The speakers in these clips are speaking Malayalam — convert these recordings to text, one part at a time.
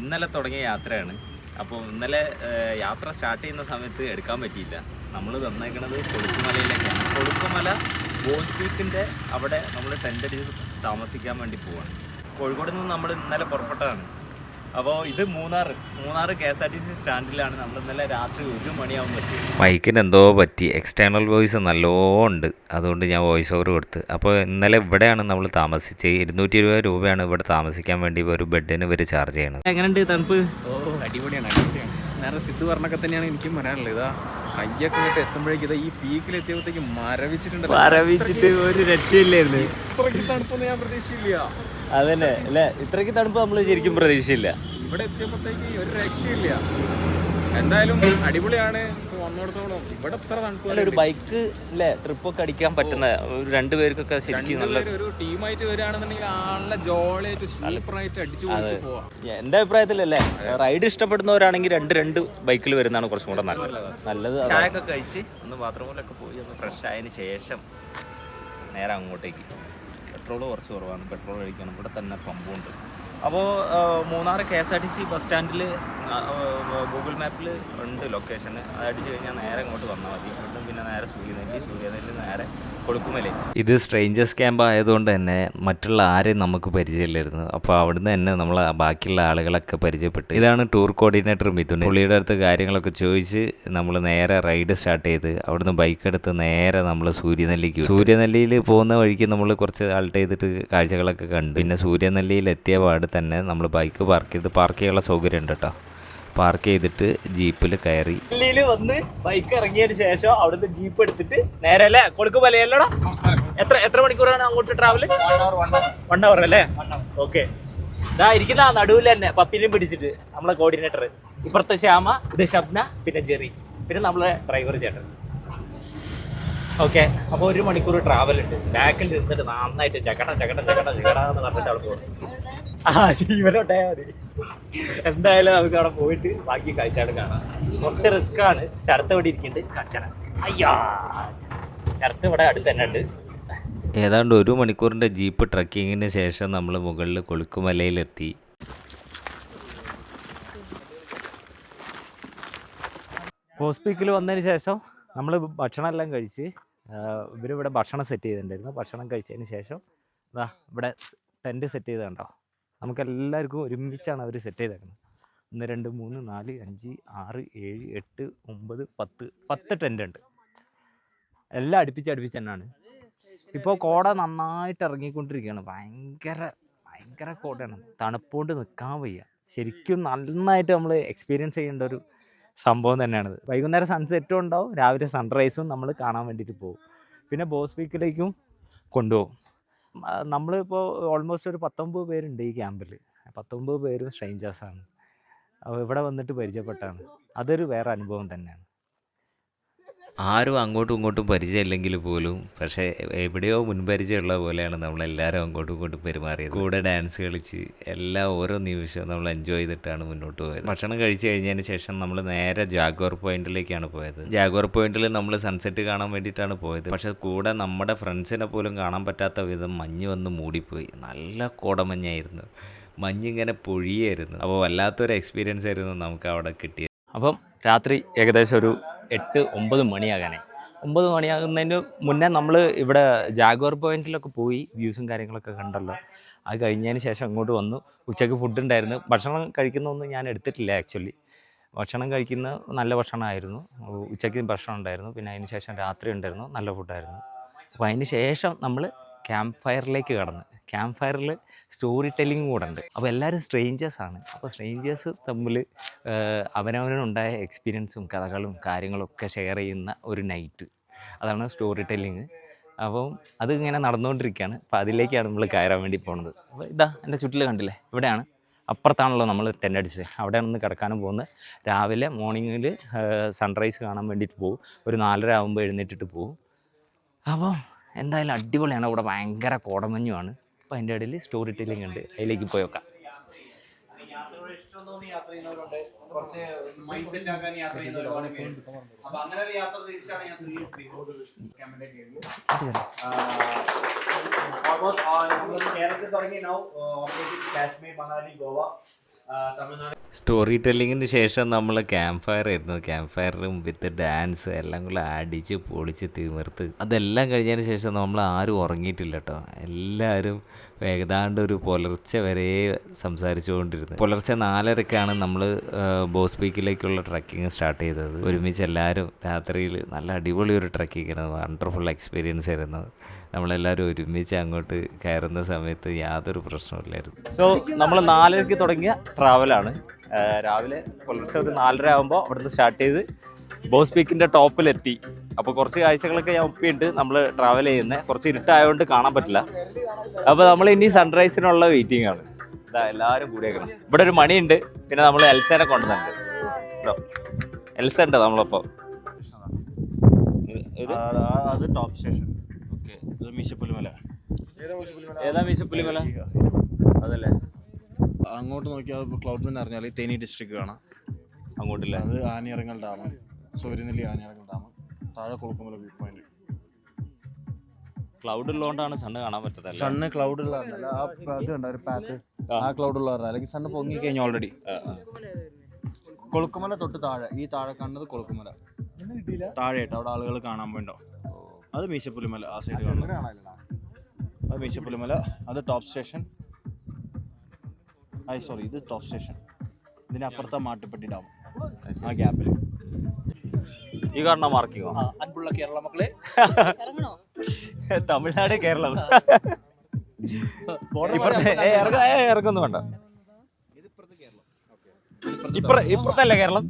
ഇന്നലെ തുടങ്ങിയ യാത്രയാണ്. അപ്പോൾ ഇന്നലെ യാത്ര സ്റ്റാർട്ട് ചെയ്യുന്ന സമയത്ത് എടുക്കാൻ പറ്റിയില്ല. നമ്മൾ വന്നേക്കണത് കൊളുക്കുമലയിലേക്കാണ് കൊളുക്കുമല ബോസ് പീക്കിന്റെ അവിടെ നമ്മൾ ടെന്റ് അടിച്ച് താമസിക്കാൻ വേണ്ടി പോവാണ്. കോഴിക്കോട് നിന്ന് നമ്മൾ ഇന്നലെ പുറപ്പെട്ടതാണ് അപ്പോൾ ഇത് Munnar Munnar K S R T C സ്റ്റാൻഡിലാണ്. നമ്മൾ ഇന്നലെ രാത്രി ഒരു മണിയാവും മൈക്കിന് എന്തോ പറ്റി. എക്സ്റ്റേണൽ വോയിസ് നല്ലോണ്ട് ഉണ്ട്. അതുകൊണ്ട് ഞാൻ വോയിസ് ഓവർ കൊടുത്ത്. അപ്പോൾ ഇന്നലെ ഇവിടെയാണ് നമ്മൾ താമസിച്ചത് ഇരുന്നൂറ്റി ഇരുപത് രൂപയാണ് ഇവിടെ താമസിക്കാൻ വേണ്ടി ഒരു ബെഡിന് ഇവർ ചാർജ് ചെയ്യണത്. എങ്ങനെയുണ്ട് തണുപ്പ്? ഓ അടിപൊളിയാണ് അടിപൊളിയാണ്. നേരെ സിദ്ധു പറഞ്ഞൊക്കെ തന്നെയാണ് എനിക്കും പറയാനുള്ളത് ഇതാ കയ്യൊക്കെ ഇങ്ങോട്ട് എത്തുമ്പോഴേക്കും ഇതാ ഈ പീക്കിൽ എത്തിയപ്പോഴത്തേക്ക് മരവിച്ചിട്ടുണ്ട്. മരവിച്ചിട്ട് ഒരു രക്ഷയില്ലായിരുന്നു. ഇത്രയ്ക്ക് തണുപ്പൊന്നും ഞാൻ പ്രതീക്ഷിച്ചില്ല. അതന്നെ. അല്ലെ? ഇത്രയ്ക്ക് തണുപ്പ് നമ്മൾ ശരിക്കും പ്രതീക്ഷയില്ല ഇവിടെ എത്തിയപ്പോഴത്തേക്ക് ഒരു രക്ഷയില്ല. എന്തായാലും അടിപൊളിയാണ്. വന്നോടത്തോളം ഇവിടെ ഇത്ര തണുപ്പ് അല്ല ഒരു ബൈക്ക് അല്ലേ ട്രിപ്പൊക്കെ അടിക്കാൻ പറ്റുന്ന ഒരു രണ്ട് പേർക്കൊക്കെ ശരിക്കും നല്ല ഒരു ടീമായിട്ട് വരികയാണെന്നുണ്ടെങ്കിൽ ആളെ ജോളിയായിട്ട് സൂപ്പറായിട്ട് അടിച്ചു പൊളിച്ച് പോവാം. എന്റെ അഭിപ്രായത്തിലല്ലേ റൈഡ് ഇഷ്ടപ്പെടുന്നവരാണെങ്കിൽ രണ്ട് രണ്ട് ബൈക്കിൽ വരുന്നതാണ് കുറച്ചും കൂടെ നല്ലത്. നല്ലത് ചായ ഒക്കെ കഴിച്ച് ഒന്ന് ബാത്റൂമിലൊക്കെ പോയി ഒന്ന് ഫ്രഷ് ആയതിനു ശേഷം നേരെ അങ്ങോട്ടേക്ക്. പെട്രോൾ കുറച്ച് കുറവാണ്. പെട്രോൾ കഴിക്കണം. ഇവിടെ തന്നെ പമ്പുണ്ട്. അപ്പോൾ Munnar K S R T C bus സ്റ്റാൻഡിൽ ഗൂഗിൾ മാപ്പിൽ ഉണ്ട് ലൊക്കേഷൻ അത് അടിച്ച് കഴിഞ്ഞാൽ നേരെ ഇങ്ങോട്ട് വന്നാൽ മതി. നേരെ സൂര്യനെല്ലി സൂര്യനെല്ലി നേരെ കൊടുക്കുമല്ലേ? ഇത് സ്ട്രേഞ്ചേഴ്സ് ക്യാമ്പ് ആയതുകൊണ്ട് തന്നെ മറ്റുള്ള ആരെയും നമുക്ക് പരിചയമില്ലായിരുന്നു. അപ്പോൾ അവിടുന്ന് തന്നെ നമ്മൾ ബാക്കിയുള്ള ആളുകളൊക്കെ പരിചയപ്പെട്ടു. ഇതാണ് ടൂർ കോർഡിനേറ്റർ മിഥുൻ. പുള്ളിയുടെ അടുത്ത് കാര്യങ്ങളൊക്കെ ചോദിച്ച് നമ്മൾ നേരെ റൈഡ് സ്റ്റാർട്ട് ചെയ്ത് അവിടുന്ന് ബൈക്ക് എടുത്ത് നേരെ നമ്മൾ സൂര്യനെല്ലിക്ക്. സൂര്യനെല്ലിയിൽ പോകുന്ന വഴിക്ക് നമ്മൾ കുറച്ച് ആൾട്ട് ചെയ്തിട്ട് കാഴ്ചകളൊക്കെ കണ്ടു. പിന്നെ സൂര്യനെല്ലിയിൽ എത്തിയ പാട് തന്നെ നമ്മൾ ബൈക്ക് പാർക്ക് ചെയ്ത് പാർക്ക് ചെയ്യാനുള്ള സൗകര്യം ഉണ്ട് കേട്ടോ. പാർക്ക് ചെയ്തിട്ട് ജീപ്പിൽ കയറി. ഡൽഹിയിൽ വന്ന് ബൈക്ക് ഇറങ്ങിയതിന് ശേഷം അവിടുന്ന് ജീപ്പ് എടുത്തിട്ട് നേരെ അല്ലേ? കൊടുക്കുമലയല്ലടാ എത്ര എത്ര മണിക്കൂറാണ് അങ്ങോട്ട് ട്രാവൽ വൺ അവർ അല്ലേ? ഓക്കെ ഇതാ ഇരിക്കുന്ന നടുവിൽ തന്നെ പപ്പിനെയും പിടിച്ചിട്ട് നമ്മളെ കോർഡിനേറ്റർ ഇപ്പുറത്തെ ശ്യാമ ഇത് ഷബ്ന പിന്നെ ജെറി. പിന്നെ നമ്മളെ ഡ്രൈവർ ചേട്ടൻ. ഓക്കെ അപ്പോൾ ഒരു മണിക്കൂർ ട്രാവൽ ഉണ്ട്. ബാക്കിൽ ഇരുന്നിട്ട് നന്നായിട്ട് ചക്കട ചക്കട ചക്കട ചക്കട എന്ന് പറഞ്ഞിട്ട് അവിടെ പോകും ആ ജീവനോട്ടായാൽ മതി. എന്തായാലും നമുക്ക് അവിടെ പോയിട്ട് ബാക്കി കാഴ്ചകൾ കാണാം. കുറച്ച് റിസ്ക് ആണ്. ശരത്ത് ഇവിടെ ഇരിക്കുന്നുണ്ട്. കച്ചന അയ്യാ. ശരത്ത് ഇവിടെ അടുത്ത് തന്നെ ഉണ്ട്. ഏതാണ്ട് ഒരു മണിക്കൂറിന്റെ ജീപ്പ് ട്രക്കിങ്ങിന് ശേഷം നമ്മൾ മുകളിൽ കൊളുക്കുമലയിലെത്തി. ഹോസ്പിറ്റലിൽ വന്നതിന് ശേഷം നമ്മൾ ഭക്ഷണം എല്ലാം കഴിച്ച് ഇവരിവിടെ ഭക്ഷണം സെറ്റ് ചെയ്തിട്ടുണ്ടായിരുന്നു. ഭക്ഷണം കഴിച്ചതിന് ശേഷം ഇവിടെ ടെന്റ് സെറ്റ് ചെയ്ത് കണ്ടോ? നമുക്ക് എല്ലാവർക്കും ഒരുമിച്ചാണ് അവർ സെറ്റ് ചെയ്തേക്കുന്നത്. ഒന്ന് രണ്ട് മൂന്ന് നാല് അഞ്ച് ആറ് ഏഴ് എട്ട് ഒമ്പത് പത്ത് പത്ത് ടെന്റ് ഉണ്ട്. എല്ലാം അടുപ്പിച്ച് അടുപ്പിച്ച് തന്നെയാണ്. ഇപ്പോൾ കോട നന്നായിട്ട് ഇറങ്ങിക്കൊണ്ടിരിക്കുകയാണ്. ഭയങ്കര ഭയങ്കര കോടയാണ്. തണുപ്പുകൊണ്ട് നിൽക്കാൻ വയ്യ. ശരിക്കും നന്നായിട്ട് നമ്മൾ എക്സ്പീരിയൻസ് ചെയ്യേണ്ട ഒരു സംഭവം തന്നെയാണിത്. വൈകുന്നേരം സൺസെറ്റും ഉണ്ടാവും. രാവിലെ സൺറൈസും നമ്മൾ കാണാൻ വേണ്ടിയിട്ട് പോകും. പിന്നെ ബോസ് വീക്കിലേക്കും കൊണ്ടുപോകും. നമ്മളിപ്പോൾ ഓൾമോസ്റ്റ് ഒരു പത്തൊമ്പത് പേരുണ്ട് ഈ ക്യാമ്പിൽ പത്തൊമ്പത് പേരും സ്ട്രേഞ്ചേഴ്സാണ് ഇവിടെ വന്നിട്ട് പരിചയപ്പെട്ടാണ്. അതൊരു വേറെ അനുഭവം തന്നെയാണ്. ആരും അങ്ങോട്ടും ഇങ്ങോട്ടും പരിചയമില്ലെങ്കിൽ പോലും പക്ഷേ എവിടെയോ മുൻപരിചയമുള്ള പോലെയാണ് നമ്മളെല്ലാവരും അങ്ങോട്ടും ഇങ്ങോട്ടും പെരുമാറിയത്. കൂടെ ഡാൻസ് കളിച്ച് എല്ലാ ഓരോ നിമിഷവും നമ്മൾ എൻജോയ് ചെയ്തിട്ടാണ് മുന്നോട്ട് പോയത്. ഭക്ഷണം കഴിച്ചു കഴിഞ്ഞതിന് ശേഷം നമ്മൾ നേരെ ജാഗോർ പോയിന്റിലേക്കാണ് പോയത്. ജാഗോർ പോയിന്റിൽ നമ്മൾ സൺസെറ്റ് കാണാൻ വേണ്ടിയിട്ടാണ് പോയത്. പക്ഷേ കൂടെ നമ്മുടെ ഫ്രണ്ട്സിനെ പോലും കാണാൻ പറ്റാത്ത വിധം മഞ്ഞ് വന്ന് മൂടിപ്പോയി. നല്ല കോടമഞ്ഞായിരുന്നു. മഞ്ഞിങ്ങനെ പൊഴിയായിരുന്നു. അപ്പോൾ വല്ലാത്തൊരു എക്സ്പീരിയൻസ് ആയിരുന്നു നമുക്ക് അവിടെ കിട്ടിയത്. അപ്പം രാത്രി ഏകദേശം ഒരു എട്ട് ഒമ്പത് മണിയാകാനായി. ഒമ്പത് മണിയാകുന്നതിന് മുന്നേ നമ്മൾ ഇവിടെ ജാഗോർ പോയിന്റിലൊക്കെ പോയി വ്യൂസും കാര്യങ്ങളൊക്കെ കണ്ടല്ലോ. അത് കഴിഞ്ഞതിന് ശേഷം അങ്ങോട്ട് വന്നു. ഉച്ചയ്ക്ക് ഫുഡ് ഉണ്ടായിരുന്നു. ഭക്ഷണം കഴിക്കുന്നൊന്നും ഞാൻ എടുത്തിട്ടില്ല ആക്ച്വലി ഭക്ഷണം കഴിക്കുന്ന നല്ല ഭക്ഷണമായിരുന്നു. ഉച്ചയ്ക്ക് ഭക്ഷണം ഉണ്ടായിരുന്നു. പിന്നെ അതിന് ശേഷം രാത്രി ഉണ്ടായിരുന്നു. നല്ല ഫുഡായിരുന്നു അപ്പോൾ അതിന് ശേഷം നമ്മൾ ക്യാമ്പ് ഫയറിലേക്ക് കടന്ന്. ക്യാമ്പ് ഫയറിൽ സ്റ്റോറി ടെല്ലിംഗ് കൂടെ ഉണ്ട്. അപ്പോൾ എല്ലാവരും സ്ട്രേഞ്ചേഴ്സാണ് അപ്പോൾ സ്ട്രേഞ്ചേഴ്സ് തമ്മിൽ അവനവനുണ്ടായ എക്സ്പീരിയൻസും കഥകളും കാര്യങ്ങളൊക്കെ ഷെയർ ചെയ്യുന്ന ഒരു നൈറ്റ് അതാണ് സ്റ്റോറി ടെല്ലിങ് അപ്പം അത് ഇങ്ങനെ നടന്നുകൊണ്ടിരിക്കുകയാണ് അപ്പോൾ അതിലേക്കാണ് നമ്മൾ കയറാൻ വേണ്ടി പോകുന്നത് അപ്പോൾ ഇതാ എന്റെ ചുറ്റിൽ കണ്ടില്ലേ? ഇവിടെയാണ്. അപ്പുറത്താണല്ലോ നമ്മൾ ടെന്റ് അടിച്ചത് അവിടെയാണ് ഒന്ന് കിടക്കാനും പോകുന്നത്. രാവിലെ മോർണിംഗിൽ സൺറൈസ് കാണാൻ വേണ്ടിയിട്ട് പോകും ഒരു നാലര ആകുമ്പോൾ എഴുന്നേറ്റിട്ട് പോകും അപ്പോൾ എന്തായാലും അടിപൊളിയാണ്. അവിടെ ഭയങ്കര കോടമഞ്ഞുമാണ്. അപ്പോൾ അതിന്റെ ഇടയിൽ സ്റ്റോറി ടെല്ലിംഗ് ഉണ്ട്. അതിലേക്ക് പോയി ഓൾമോസ്റ്റ് കേരളത്തിൽ തുടങ്ങി. Now operate Kashmir Manali Goa story ടെല്ലിങ്ങിന് ശേഷം നമ്മൾ ക്യാമ്പ് ഫയർ ആയിരുന്നു. ക്യാമ്പ് ഫയറും വിത്ത് ഡാൻസ് എല്ലാം കൂടെ അടിച്ച് പൊളിച്ച് തിമിർത്ത്. അതെല്ലാം കഴിഞ്ഞതിന് ശേഷം നമ്മൾ ആരും ഉറങ്ങിയിട്ടില്ല കേട്ടോ എല്ലാവരും ഏതാണ്ട് ഒരു പുലർച്ചെ വരെ സംസാരിച്ചുകൊണ്ടിരുന്നു. പുലർച്ചെ നാലരക്കാണ് നമ്മൾ ബോസ് പീക്കിലേക്കുള്ള ട്രക്കിങ് സ്റ്റാർട്ട് ചെയ്തത്. ഒരുമിച്ച് എല്ലാവരും രാത്രിയിൽ നല്ല അടിപൊളി ഒരു ട്രക്കിംഗ് ആയിരുന്നു. വണ്ടർഫുൾ എക്സ്പീരിയൻസ് ആയിരുന്നു. നമ്മളെല്ലാവരും ഒരുമിച്ച് അങ്ങോട്ട് കയറുന്ന സമയത്ത് യാതൊരു പ്രശ്നമില്ലായിരുന്നു സോ നമ്മൾ നാലരയ്ക്ക് തുടങ്ങിയ ട്രാവലാണ് രാവിലെ പുലർച്ചെ ഒരു നാലര ആകുമ്പോൾ അവിടുന്ന് സ്റ്റാർട്ട് ചെയ്ത് ബോസ് പീക്കിന്റെ ടോപ്പിലെത്തി. അപ്പോൾ കുറച്ച് കാഴ്ചകളൊക്കെ ഞാൻ ഒപ്പിയുണ്ട് നമ്മൾ ട്രാവൽ ചെയ്യുന്നത് കുറച്ച് ഇരുട്ടായതുകൊണ്ട് കാണാൻ പറ്റില്ല. അപ്പോൾ നമ്മൾ ഇനി സൺറൈസിനുള്ള വെയിറ്റിംഗ് ആണ്. ഇതാ എല്ലാവരും കൂടിയേക്കണം ഇവിടെ ഒരു മണിയുണ്ട്. പിന്നെ നമ്മൾ എൽസേനെ കൊണ്ടുവന്നുണ്ട് കേട്ടോ എൽസ ഉണ്ട് നമ്മളപ്പോൾ ഇത് അത് ടോപ്പ് സ്റ്റേഷൻ ഇത് മീശപ്പുലിമല? ഏതാ മീശപ്പുലിമല? അതല്ലേ. അങ്ങോട്ട് നോക്കിയാൽ ക്ലൗഡ് നിന്ന് അറിഞ്ഞാൽ തേനി ഡിസ്ട്രിക്ട് കാണാം. അങ്ങോട്ടില്ല? അത് ആനിയറങ്ങൽ ഡാം സൂര്യനെല്ലി ആനിയറങ്ങൽ ഡാം താഴെ കുളക്കുമല വ്യൂ പോയിന്റ് ക്ലൗഡ് ഉള്ളതുകൊണ്ടാണ് സണ്ണ് കാണാൻ പറ്റത്തല്ല? സണ്ണ് ക്ലൗഡ് ഉള്ള ഇത് കണ്ട ഒരു പാത്ത് ആ. ക്ലൗഡ് ഉള്ളവരുടെ അല്ലെങ്കിൽ സണ്ണ് പൊങ്ങി കഴിഞ്ഞു ഓൾറെഡി കൊളുക്കുമല തൊട്ട് താഴെ. ഈ താഴെ കാണുന്നത് കൊളുക്കുമല താഴെയായിട്ട് അവിടെ ആളുകൾ കാണാൻ പോയിണ്ടോ അത് മീശപ്പുലിമല ആ സൈഡ് കാണുന്നത് അത് മീശപ്പുലിമല അത് ടോപ്പ് സ്റ്റേഷൻ ഐ സോറി ഇത് ടോപ്പ് സ്റ്റേഷൻ ഇതിനപ്പുറത്തെ മാട്ടുപ്പെട്ടി ഡാം ആ ഗ്യാപ്പിൽ ഈ കാണുന്ന മാർക്കിങ്ങോ അൻപുള്ള കേരള മക്കളെ. തമിഴ്നാട് കേരളം. ഇറക്കൊന്നും വേണ്ട. ഇപ്പുറ ഇപ്പുറത്തല്ലേ കേരളം?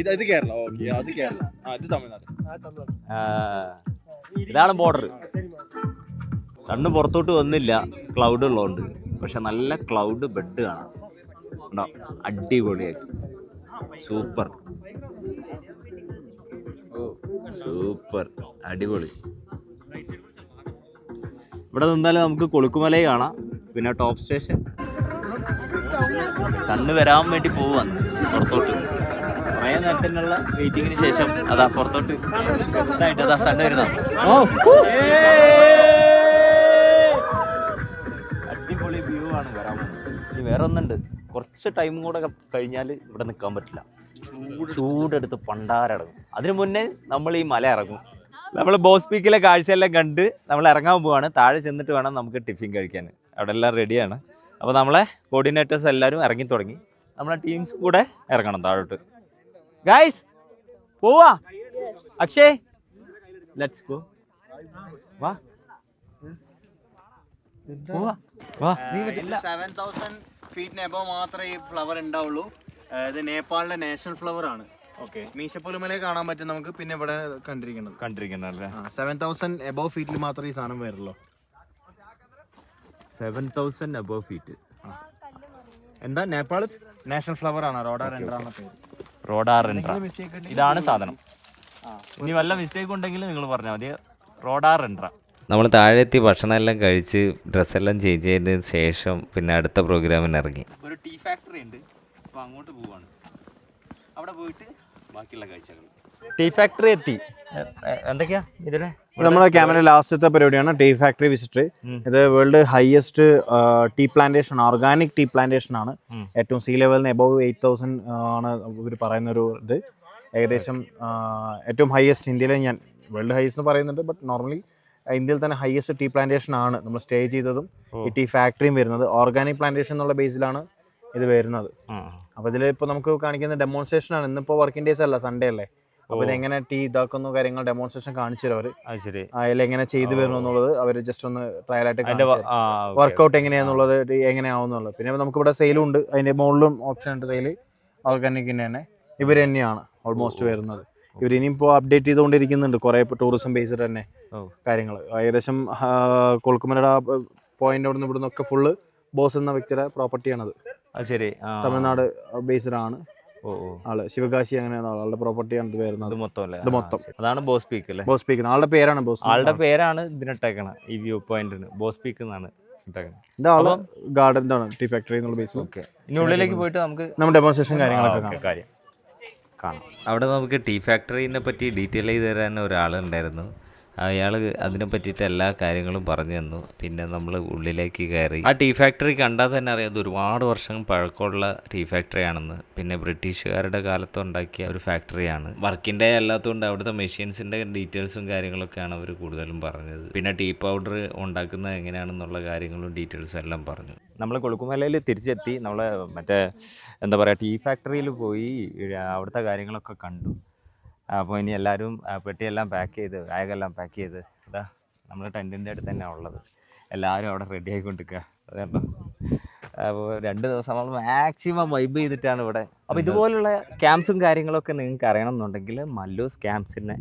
ഇത് ഇത് കേരള. ഓക്കെ അത് കേരളം. ആ ഇത് തമിഴ്നാട്. ആ, ഇതാണ് ബോർഡർ കണ്ണ് പുറത്തോട്ട് വന്നില്ല. ക്ലൗഡ് ഉള്ളതുകൊണ്ട് പക്ഷെ നല്ല ക്ലൗഡ് ബെഡ് കാണാം. ഉണ്ടോ അടിപൊളിയായിട്ട്. സൂപ്പർ സൂപ്പർ അടിപൊളി. ഇവിടെ നിന്നാലും നമുക്ക് കൊളുക്കുമലയെ കാണാം. പിന്നെ ടോപ്പ് സ്റ്റേഷൻ കണ്ണ് വരാൻ വേണ്ടി പോവാന്ന് പുറത്തോട്ട്. കുറേ നേരത്തിനുള്ള വെയിറ്റിങ്ങിന് ശേഷം അതാ പുറത്തോട്ട് ഇതായിട്ട് അതാ സണ്ണ് വരുന്ന അടിപൊളി വ്യൂ ആണ് വരാൻ ഇനി വേറെ ഒന്നുണ്ട്. കുറച്ച് ടൈം കൂടെ കഴിഞ്ഞാൽ ഇവിടെ നിൽക്കാൻ പറ്റില്ല. ചൂടെടുത്ത് പണ്ടാരടങ്ങും. അതിനു മുന്നേ നമ്മൾ ഈ മല ഇറങ്ങും. നമ്മൾ ബോസ് പീക്കിലെ കാഴ്ചയെല്ലാം കണ്ട് നമ്മൾ ഇറങ്ങാൻ പോവാണ്. താഴെ ചെന്നിട്ട് വേണം നമുക്ക് ടിഫിൻ കഴിക്കാൻ. അവിടെ എല്ലാം റെഡിയാണ് അപ്പോൾ നമ്മളെ കോർഡിനേറ്റേഴ്സ് എല്ലാവരും ഇറങ്ങി തുടങ്ങി. നമ്മളെ ടീംസ് കൂടെ ഇറങ്ങണം താഴോട്ട്. ഗൈസ് പോവാ. അക്ഷയ് ലെറ്റ്സ് ഗോ വാ. പോവാ. വാ. സെവൻ തൗസൻഡ് ഫീറ്റിന് എബോ മാത്രമേ ഈ ഫ്ലവർ ഉണ്ടാവുള്ളൂ ഇത് നേപ്പാളിലെ നാഷണൽ ഫ്ലവർ ആണ്. ഓക്കെ മീശപ്പുലിമലയെ കാണാൻ പറ്റും നമുക്ക് പിന്നെ ഇവിടെ കണ്ടിരിക്കണം കണ്ടിരിക്കണം സെവൻ തൗസൻഡ് എബവ് ഫീറ്റിൽ മാത്രമേ ഈ സാധനം വരുള്ളൂ. സെവൻ തൗസൻഡ് അബവ് ഫീറ്റ് എന്താ നേപ്പാൾ നാഷണൽ ഫ്ലവർ ആണ്? റോഡാറെൻഡ്ര എന്ന പേര്. റോഡാറെൻഡ്ര. ഇതാണ് സാധനം. ഇനി വല്ല മിസ്റ്റേക്ക് ഉണ്ടെങ്കിൽ നിങ്ങൾ പറഞ്ഞാൽ മതി. റോഡാറെൻഡ്ര. നമ്മൾ താഴെ എത്തി ഭക്ഷണം എല്ലാം കഴിച്ച് ഡ്രസ്സെല്ലാം ചേഞ്ച് ചെയ്തതിന് ശേഷം പിന്നെ അടുത്ത പ്രോഗ്രാമിന് ഇറങ്ങി. ഒരു ടീ ഫാക്ടറി ഉണ്ട്. അപ്പോൾ അങ്ങോട്ട് പോവാണ്. അവിടെ പോയിട്ട് ബാക്കിയുള്ള കാഴ്ചകൾ. ടീ ഫാക്ടറി എത്തി. എന്തൊക്കെയാ ഇതിന്? നമ്മുടെ ക്യാമറ ലാസ്റ്റത്തെ പരിപാടിയാണ് ടീ ഫാക്ടറി വിസിറ്റ് ഇത് world highest tea plantation organic tea plantation ആണ്. ഏറ്റവും സീ ലെവലിന് എബവ് എയ്റ്റ് തൗസൻഡ് ആണ് ഇവർ പറയുന്ന ഒരു ഇത്. ഏകദേശം ഏറ്റവും ഹയസ്റ്റ് ഇന്ത്യയിലെ ഞാൻ വേൾഡ് ഹയസ്റ്റ് എന്ന് പറയുന്നുണ്ട് ബട്ട് നോർമലി ഇന്ത്യയിൽ തന്നെ ഹയസ്റ്റ് ടീ പ്ലാന്റേഷൻ ആണ് നമ്മൾ സ്റ്റേ ചെയ്തതും. ഈ ടീ ഫാക്ടറിയും വരുന്നത്. ഓർഗാനിക് പ്ലാന്റേഷൻ എന്നുള്ള ബേസിലാണ് ഇത് വരുന്നത്. അപ്പോൾ ഇതിൽ ഇപ്പോൾ നമുക്ക് കാണിക്കുന്ന ഡെമോൺസ്ട്രേഷൻ ആണ്. ഇന്നിപ്പോൾ വർക്കിംഗ് ഡേയ്സ് അല്ല സൺഡേ അല്ലേ? അപ്പോൾ ഇതെങ്ങനെ ടീ ഇതാക്കുന്നു കാര്യങ്ങൾ ഡെമോൺസ്ട്രേഷൻ കാണിച്ചു തരും അവർ അത് അതിൽ എങ്ങനെ ചെയ്തു വരുന്നു എന്നുള്ളത് അവർ ജസ്റ്റ് ഒന്ന് ട്രയൽ ആയിട്ട് വർക്ക്ഔട്ട് എങ്ങനെയാന്നുള്ളത് എങ്ങനെയാവുന്നുള്ളത്. പിന്നെ നമുക്ക് ഇവിടെ സെയിലും ഉണ്ട്. അതിന്റെ മുകളിലും ഓപ്ഷൻ ഉണ്ട് സെയിൽ ഓർഗാനിക് തന്നെ. ഇവർ തന്നെയാണ് ഓൾമോസ്റ്റ് വരുന്നത്. ഇവർ ഇനിയിപ്പോൾ അപ്ഡേറ്റ് ചെയ്തുകൊണ്ടിരിക്കുന്നുണ്ട്. കുറേ ടൂറിസം ബേസ്ഡ് തന്നെ കാര്യങ്ങൾ ഏകദേശം ആ, പോയിന്റ് അവിടെ നിന്ന് ഇവിടുന്ന് ഒക്കെ ഫുള്ള് ബോസ് എന്ന വ്യക്തിയുടെ പ്രോപ്പർട്ടിയാണത് ശരി. തമിഴ്നാട് ബേസ്ഡ് ആണ്. ആൾ ശിവകാശി അങ്ങനെ ആളുടെ പ്രോപ്പർട്ടിയാണ് ഇത് വരുന്നത്. മൊത്തം അല്ലേ ഇത് മൊത്തം. അതാണ് ബോസ് പീക്ക് അല്ലേ? Boss Peak. ആളുടെ പേരാണ് ബോസ് ആളുടെ പേരാണ് ഇതിനിട്ടേക്കണത് ഈ വ്യൂ പോയിന്റിന്. ബോസ് പീക്ക് എന്നാണ് ഇത് ആൾ ഗാർഡൻ ഇതാണ് ടീ ഫാക്ടറി എന്നുള്ള ബേസ് ഓക്കെ. ഇനി ഉള്ളിലേക്ക് പോയിട്ട് നമുക്ക് നമ്മൾ ഡെമോൺസ്ട്രേഷൻ കാര്യങ്ങളൊക്കെ കാര്യം. കാണാം. അവിടെ നമുക്ക് ടീ ഫാക്ടറിനെ പറ്റി ഡീറ്റെയിൽ ചെയ്ത് തരാൻ ഒരാളുണ്ടായിരുന്നു. അയാൾ അതിനെ പറ്റിയിട്ട് എല്ലാ കാര്യങ്ങളും പറഞ്ഞു തന്നു. പിന്നെ നമ്മൾ ഉള്ളിലേക്ക് കയറി. ആ ടീ ഫാക്ടറി കണ്ടാൽ തന്നെ അറിയാം അത് ഒരുപാട് വർഷം പഴക്കമുള്ള ടീ ഫാക്ടറിയാണെന്ന് പിന്നെ ബ്രിട്ടീഷുകാരുടെ കാലത്ത് ഉണ്ടാക്കിയ ഒരു ഫാക്ടറിയാണ് വർക്കിന്റെ അല്ലാത്തതുകൊണ്ട് അവിടുത്തെ മെഷീൻസിന്റെ ഡീറ്റെയിൽസും കാര്യങ്ങളൊക്കെയാണ് അവർ കൂടുതലും പറഞ്ഞത്. പിന്നെ ടീ പൗഡർ ഉണ്ടാക്കുന്നത് എങ്ങനെയാണെന്നുള്ള കാര്യങ്ങളും ഡീറ്റെയിൽസും എല്ലാം പറഞ്ഞു. നമ്മൾ കൊളുക്കുമലയിൽ തിരിച്ചെത്തി. നമ്മൾ മറ്റേ എന്താ പറയുക ടീ ഫാക്ടറിയിൽ പോയി അവിടുത്തെ കാര്യങ്ങളൊക്കെ കണ്ടു. അപ്പോൾ ഇനി എല്ലാവരും പെട്ടിയെല്ലാം പാക്ക് ചെയ്ത് ബാഗെല്ലാം പാക്ക് ചെയ്ത് അതാ നമ്മൾ ടെന്റിന്റെ അടുത്ത് തന്നെയാണ് ഉള്ളത്. എല്ലാവരും അവിടെ റെഡി ആയിക്കൊണ്ടിരിക്കുക അതേട്ടോ അപ്പോൾ രണ്ട് ദിവസം നമ്മൾ മാക്സിമം വൈബ് ചെയ്തിട്ടാണ് ഇവിടെ. അപ്പോൾ ഇതുപോലുള്ള ക്യാമ്പ്സും കാര്യങ്ങളൊക്കെ നിങ്ങൾക്ക് അറിയണം എന്നുണ്ടെങ്കിൽ മല്ലൂസ് ക്യാമ്പ്സിനെ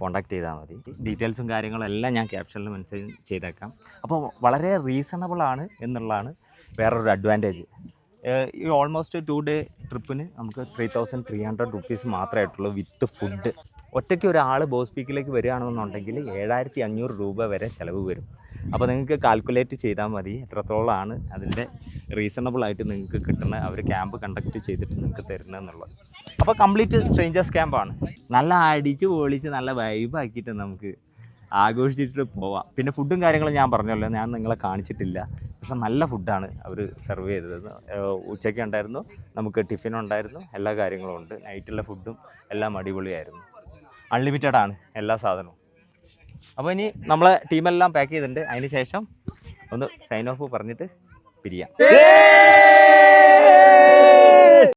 കോൺടാക്ട് ചെയ്താൽ മതി. ഡീറ്റെയിൽസും കാര്യങ്ങളും എല്ലാം ഞാൻ ക്യാപ്ഷനിൽ മെൻഷൻ ചെയ്തേക്കാം. അപ്പോൾ വളരെ റീസണബിൾ ആണ് എന്നുള്ളതാണ് വേറൊരു അഡ്വാന്റേജ് ഈ ഓൾമോസ്റ്റ് ടു ഡേ ട്രിപ്പിന് നമുക്ക് three thousand three hundred rupees മാത്രമേ ആയിട്ടുള്ളൂ വിത്ത് ഫുഡ് ഒറ്റയ്ക്ക് ഒരാൾ ബോസ് പീക്കിലേക്ക് വരികയാണെന്നുണ്ടെങ്കിൽ ഏഴായിരത്തി അഞ്ഞൂറ് രൂപ വരെ ചിലവ് വരും. അപ്പോൾ നിങ്ങൾക്ക് കാൽക്കുലേറ്റ് ചെയ്താൽ മതി. എത്രത്തോളമാണ് അതിന്റെ റീസണബിൾ ആയിട്ട് നിങ്ങൾക്ക് കിട്ടുന്ന അവർ ക്യാമ്പ് കണ്ടക്ട് ചെയ്തിട്ട് നിങ്ങൾക്ക് തരുന്നതെന്നുള്ളത് അപ്പോൾ കംപ്ലീറ്റ് സ്ട്രേഞ്ചേഴ്സ് ക്യാമ്പാണ് നല്ല അടിച്ച് പൊളിച്ച് നല്ല വൈബാക്കിയിട്ട് നമുക്ക് ആഘോഷിച്ചിട്ട് പോവാം. പിന്നെ ഫുഡും കാര്യങ്ങളും ഞാൻ പറഞ്ഞല്ലോ. ഞാൻ നിങ്ങളെ കാണിച്ചിട്ടില്ല. പക്ഷെ നല്ല ഫുഡാണ് അവർ സെർവ് ചെയ്തത്. ഉച്ചയ്ക്ക് ഉണ്ടായിരുന്നു നമുക്ക് ടിഫിൻ ഉണ്ടായിരുന്നു എല്ലാ കാര്യങ്ങളും ഉണ്ട്. നൈറ്റുള്ള ഫുഡും എല്ലാം അടിപൊളിയായിരുന്നു. അൺലിമിറ്റഡ് ആണ് എല്ലാ സാധനവും. അപ്പോൾ ഇനി നമ്മളെ ടീമെല്ലാം പാക്ക് ചെയ്തിട്ടുണ്ട്. അതിന് ശേഷം ഒന്ന് സൈൻ ഓഫ് പറഞ്ഞിട്ട് പിരിയാം.